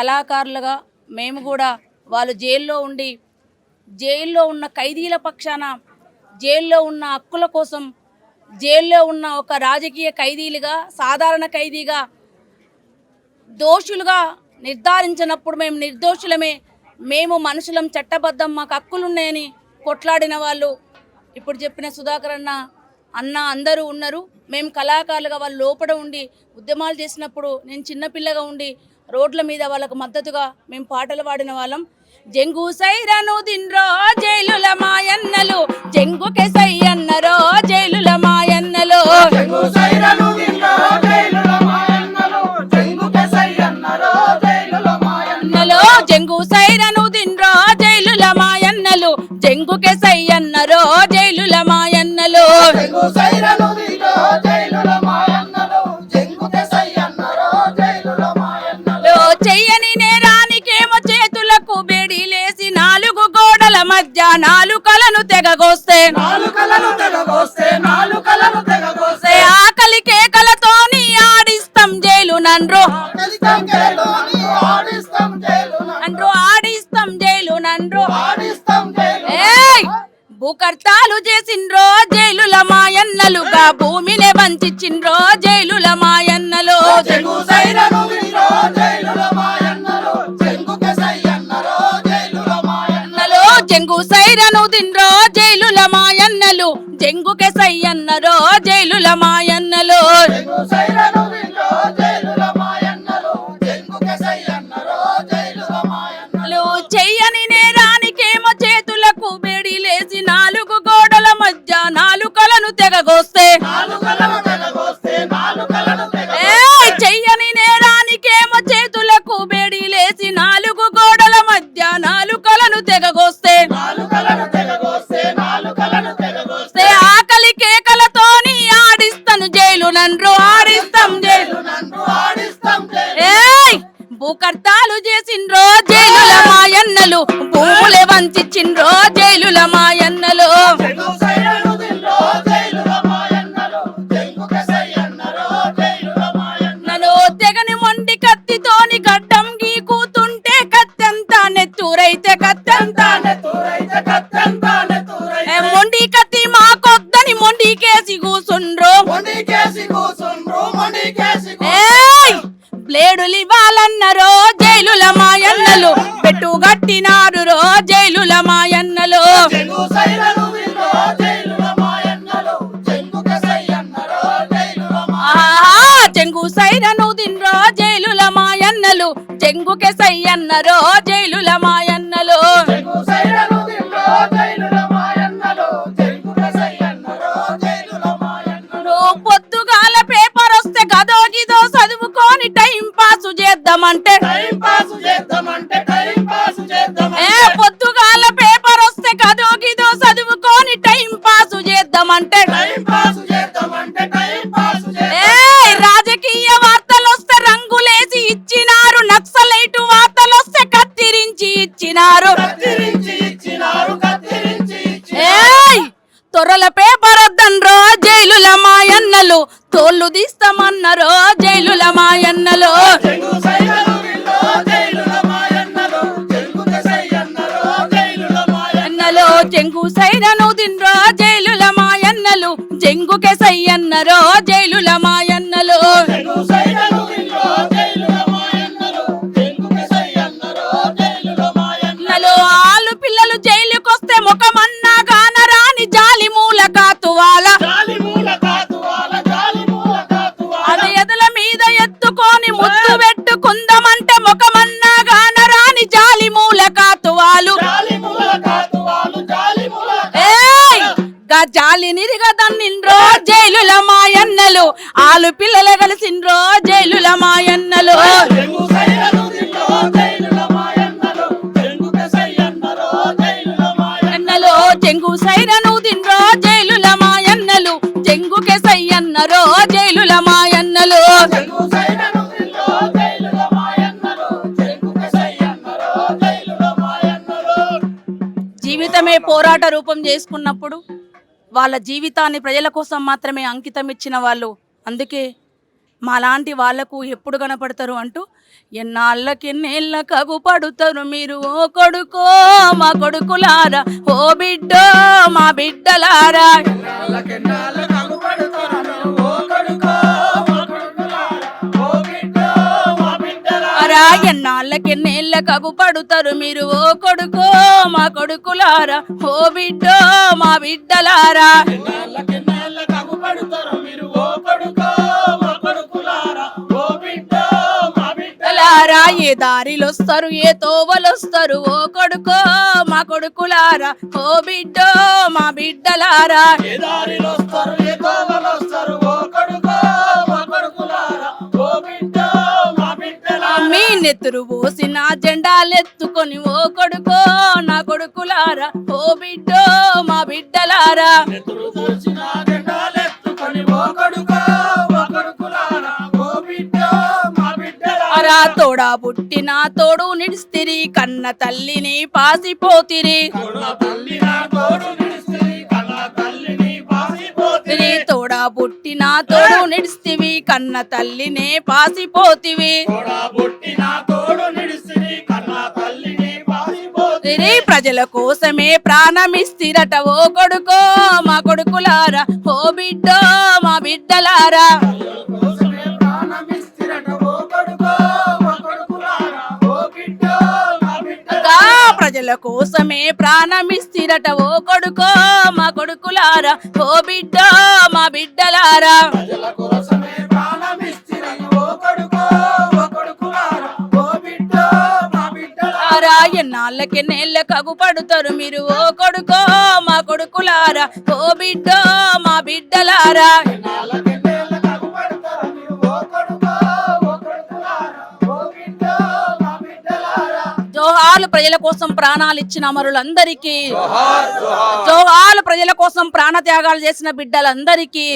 కళాకారులుగా మేము కూడా వాళ్ళు జైల్లో ఉండి జైల్లో ఉన్న ఖైదీల పక్షాన జైల్లో ఉన్న హక్కుల కోసం జైల్లో ఉన్న ఒక రాజకీయ ఖైదీలుగా సాధారణ ఖైదీగా దోషులుగా నిర్ధారించినప్పుడు మేము నిర్దోషులమే. మేము మనుషులం చట్టబద్ధం మాకు హక్కులున్నాయని కొట్లాడిన వాళ్ళు. ఇప్పుడు చెప్పిన సుధాకర్ అన్న అన్న అందరూ ఉన్నారు. మేము కళాకారులుగా వాళ్ళు లోపల ఉండి ఉద్యమాలు చేసినప్పుడు నేను చిన్నపిల్లగా ఉండి రోడ్ల మీద వాళ్ళకు మద్దతుగా మేము పాటలు పాడిన వాళ్ళం. జంగు సైరను దిన్రో జైలుల మాయన్నలు. జంగుకే జైలుల మాయన్నలు. చెంగు సైరను దిండో జైలుల మాయన్నలు. జైలుల అన్నలో జంగు సైరను దిన్రో జైలుల మాయన్నలు. జంగుకే సై నాలుకలను తెగగోస్తే. నాలుకలను తెగగోస్తే నాలుకలను తెగగోస్తే. ఆకలి కేకలతోని ఆడిస్తాం జైలు నండ్రు ఆడిస్తాం జైలు భూకర్తాలు చేసిండ్రో జైలుల మాయన్నలుగా భూమినే వంచిచ్చిండ్రో జైలుల మాయన్నలు. జంగుకే సై జైలుల మాయ మొండి కత్తి మాకొద్దని కూసుండ్రు. మొండికేసి కూసుండ్రు బ్లేడులు ఇవ్వాలన్నరో జైలుల మాయన్నలు. పెట్టు గట్టినారు రో జైలుల మాయన్నలు. చెంగు సైరను దిండో జైలుల మాయన్నలు. చెంగుకే సై అన్నరో ఇచ్చినారు జైలుల అన్నలో చెంగు సైరను జైలుల చెంగుకే జైలుల మాయన్నలు. జీవితమే పోరాట రూపం చేసుకున్నప్పుడు వాళ్ళ జీవితాన్ని ప్రజల కోసం మాత్రమే అంకితం ఇచ్చిన వాళ్ళు. అందుకే మాలాంటి వాళ్ళకు ఎప్పుడు కనపడతారు అంటూ ఎన్నాళ్ళకెన్నేళ్ళ కగు పడుతారు మీరు ఓ కొడుకో మా కొడుకులారా ఓ బిడ్డో మా బిడ్డలారా. ఎన్నాళ్ళకెన్నేళ్ళ కగు పడుతారు మీరు ఓ కొడుకో మా కొడుకులారా ఓ బిడ్డో మా బిడ్డలారా. నాళ్ళకెన్నాళ్ళ కగుపడుతారు మీరు బిడ్డలారా ఏ దారిలొస్తారు ఏ తోవలొస్తారు? ఓ కొడుకో మా కొడుకులారా ఓ బిడ్డో మా బిడ్డలారా. ఏ దారిలో వస్తారు ఏ తోవలో వస్తారు ఓ కొడుకో మా కొడుకులారా ఓ బిడ్డో మా బిడ్డలారా. మీ నెత్తురు పోసిన జెండాలెత్తుకొని ఓ కొడుకో నా కొడుకులారా ఓ బిడ్డో మా బిడ్డలారా. నెత్తురు దూసిన తోడా పుట్టిన తోడు నిడిస్తిరి కన్న తల్లిని పాసిపోతిరి. తోడు పుట్టిన తోడు నిడిస్తివి కన్న తల్లినే పాసిపోతివి. ప్రజల కోసమే ప్రాణమిస్తిరట ఓ కొడుకో మా కొడుకులారా ఓ బిడ్డో మా బిడ్డలారా. ప్రజల కోసమే ప్రాణమిస్తిరట ఓ కొడుకో మా కొడుకులారా ఓ బిడ్డో మా బిడ్డలారా. ఎన్నాళ్ళకి నేళ్ళ కగు పడుతారు మీరు ఓ కొడుకో మా కొడుకులారా ఓ బిడ్డో మా బిడ్డలారా. జోహాలు ప్రజల కోసం ప్రాణాలు ఇచ్చిన అమరులందరికీ జోహాలు ప్రజల కోసం ప్రాణ త్యాగాలు చేసిన బిడ్డలందరికీ.